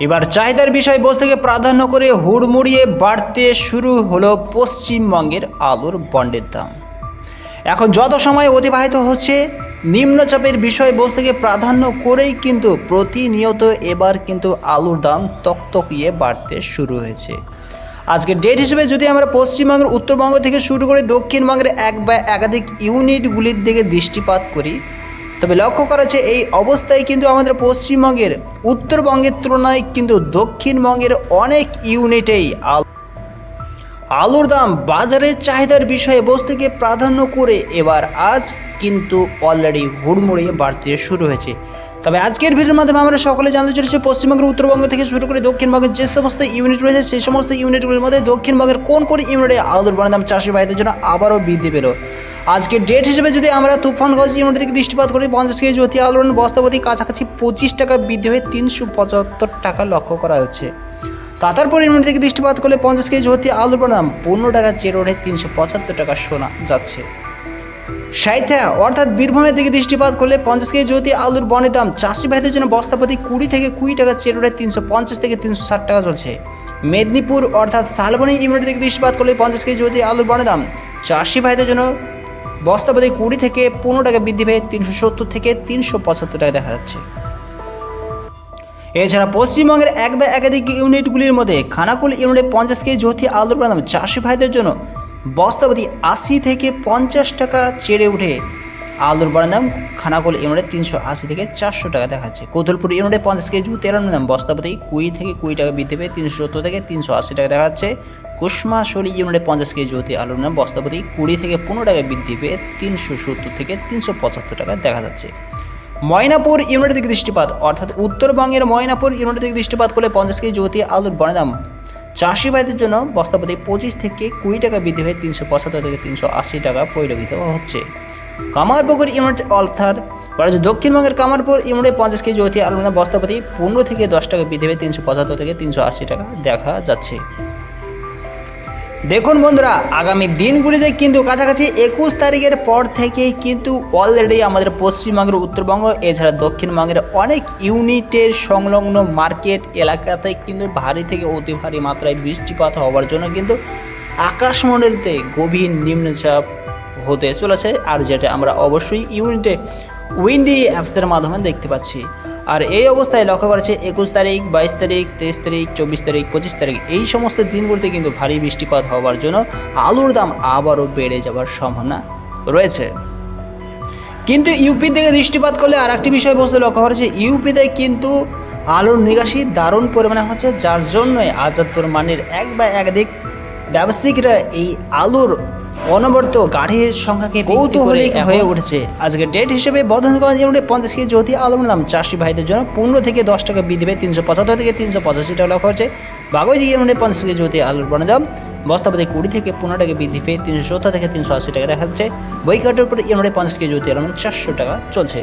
এবার চাহিদার বিষয়বস্তুকে প্রাধান্য করে হুড়মুড়িয়ে বাড়তে শুরু হলো পশ্চিমবঙ্গের আলুর বন্ডের দাম। এখন যত সময় অতিবাহিত হচ্ছে, নিম্নচাপের বিষয়বস্তুকে প্রাধান্য করেই কিন্তু প্রতিনিয়ত এবার কিন্তু আলুর দাম তকতকিয়ে বাড়তে শুরু হয়েছে। আজকে ডেট হিসেবে যদি আমরা পশ্চিমবঙ্গের উত্তরবঙ্গ থেকে শুরু করে দক্ষিণবঙ্গের এক বা একাধিক ইউনিটগুলির দিকে দৃষ্টিপাত করি তবে লক্ষ্য করা এই অবস্থায় কিন্তু আমাদের পশ্চিমবঙ্গের উত্তরবঙ্গের তুলনায় কিন্তু দক্ষিণবঙ্গের অনেক ইউনিটেই আলু আলুর দাম বাজারের চাহিদার বিষয়ে বস্তুকে প্রাধান্য করে এবার আজ কিন্তু অলরেডি হুড়মুড়িয়ে বাড়তে শুরু হয়েছে। তবে আজকের ভিডিওর মাধ্যমে আমরা সকলে জানতে চলেছি পশ্চিমবঙ্গের উত্তরবঙ্গ থেকে শুরু করে দক্ষিণবঙ্গের যে সমস্ত ইউনিট রয়েছে, সেই সমস্ত ইউনিটগুলির মধ্যে দক্ষিণবঙ্গের কোন কোন ইউনিটে আলুর বনের দাম চাষি ভাইদের জন্য আবারও বৃদ্ধি পেল। আজকের ডেট হিসেবে যদি আমরা তুফানগঞ্জ ইউনিট থেকে দৃষ্টিপাত করি, পঞ্চাশ কেজি জ্যোতি আলুর বস্তাপতি কাছাকাছি পঁচিশ টাকা বৃদ্ধি হয়ে তিনশো পঁচাত্তর টাকা লক্ষ্য করা হচ্ছে তাতারপর ইউনিট থেকে দৃষ্টিপাত করলে পঞ্চাশ কেজি হতে আলুর দাম পনেরো টাকা ওঠে তিনশো পঁচাত্তর টাকা শোনা যাচ্ছে। সাইথা অর্থাৎ বীরভূমের দিকে দৃষ্টিপাত করলে পঞ্চাশ কেজি জ্যোতি আলুর বনের দাম চাষি ভাইদের জন্য বস্তাপতি কুড়ি থেকে কুড়ি টাকা ওঠে তিনশো পঞ্চাশ থেকে তিনশো ষাট টাকা চলছে। মেদিনীপুর, অর্থাৎ শালবনী ইউনিট থেকে দৃষ্টিপাত করলে পঞ্চাশ কেজি জ্যোতি আলুর বনের দাম চাষি ভাইদের জন্য বস্তাপতি কুড়ি থেকে পনেরো টাকা বৃদ্ধি পেয়ে তিনশো সত্তর থেকে তিনশো পঁচাত্তর টাকা দেখা যাচ্ছে। এছাড়া পশ্চিমবঙ্গের এক বা একাধিক ইউনিটগুলির মধ্যে খানাকুল ইউনিটে পঞ্চাশ কেজি জ্যোতি আলুর দাম চাষি ভাইদের জন্য বস্তাপতি আশি থেকে পঞ্চাশ টাকা চেড়ে উঠে আলুর বাড়ার দাম খানাকুল ইউনিটে তিনশো আশি থেকে চারশো টাকা দেখাচ্ছে কৌতুলপুর ইউনিটে পঞ্চাশ কেজি জ্যোতি আলুর দাম বস্তাপতি কুড়ি থেকে কুড়ি টাকা বৃদ্ধি পেয়ে তিনশো সত্তর থেকে তিনশো আশি টাকা দেখাচ্ছে কুসমাশলী ইউনিটে পঞ্চাশ কেজি জ্যোতি আলুর দাম বস্তাপতি কুড়ি থেকে পনেরো টাকা বৃদ্ধি পেয়ে তিনশো সত্তর থেকে তিনশো পঁচাত্তর টাকা দেখা যাচ্ছে। ময়নাপুর ইউনিট থেকে দৃষ্টিপাত, অর্থাৎ উত্তরবঙ্গের ময়নাপুর ইউনিট থেকে দৃষ্টিপাত করলে পঞ্চাশ কেজি জ্যোতি আলুর বনের দাম। চাষি ভাইদের জন্য বস্তাপতি পঁচিশ থেকে কুড়ি টাকা বৃদ্ধি হয়ে তিনশো পঁচাত্তর থেকে তিনশো আশি টাকা পরিলক্ষিত হচ্ছে। কামারপুকুর ইউনিট অর্থাৎ দক্ষিণবঙ্গের কামারপুর ইউনিটে পঞ্চাশ কেজি জ্যোতি দাম বস্তাপতি পনেরো থেকে দশ টাকা বৃদ্ধি হয়ে তিনশো পঁচাত্তর থেকে তিনশো আশি টাকা দেখা যাচ্ছে। দেখুন বন্ধুরা, আগামী দিনগুলিতে কিন্তু কাছাকাছি একুশ তারিখের পর থেকে কিন্তু অলরেডি আমাদের পশ্চিমবঙ্গের, উত্তরবঙ্গ, এছাড়া দক্ষিণবঙ্গের অনেক ইউনিটের সংলগ্ন মার্কেট এলাকাতে কিন্তু ভারী থেকে অতি ভারী মাত্রায় বৃষ্টিপাত হওয়ার জন্য কিন্তু আকাশমণ্ডলতে গভীর নিম্নচাপ হতে চলেছে। আর যেটা আমরা অবশ্যই ইউনিটে উইন্ডি অ্যাপসের মাধ্যমে দেখতে পাচ্ছি। আর এই অবস্থায় লক্ষ্য করেছে একুশ তারিখ, বাইশ তারিখ, তেইশ তারিখ, চব্বিশ তারিখ, পঁচিশ তারিখ, এই সমস্ত দিনগুলিতে কিন্তু ভারী বৃষ্টিপাত হওয়ার জন্য আলুর দাম আবারও বেড়ে যাওয়ার সম্ভাবনা রয়েছে। কিন্তু ইউপি থেকে দৃষ্টিপাত করলে আর একটি বিষয়বস্তু লক্ষ্য করেছে ইউপিতে কিন্তু আলুর নিকাশি দারুণ পরিমাণে হচ্ছে, যার জন্যই আজাদপুর মানের এক বা একাধিক ব্যবসায়িকরা এই আলুর অনবরত গাড়ির সংখ্যাকে কৌতূহলিক হয়ে উঠেছে। আজকে ডেট হিসেবে বর্ধনগঞ্জ ইউনিটে পঞ্চাশ কেজি জ্যোতি আলম নাম চাষি ভাইদের জন্য পনেরো থেকে দশ টাকা বৃদ্ধি পেয়ে তিনশো পঁচাত্তর থেকে তিনশো পঁচাশি টাকা লক্ষ্য হচ্ছে বাগৈদি ইউনিটে পঞ্চাশ কেজি জ্যোতি আলুর বনে দাম বস্তাপতি কুড়ি থেকে পনেরো টাকা বৃদ্ধি পেয়ে তিনশো সত্তর থেকে তিনশো আশি টাকা দেখা যাচ্ছে বৈকাটের উপরে ইউনিটে পঞ্চাশ কেজি জ্যোতি আলম চারশো টাকা চলছে।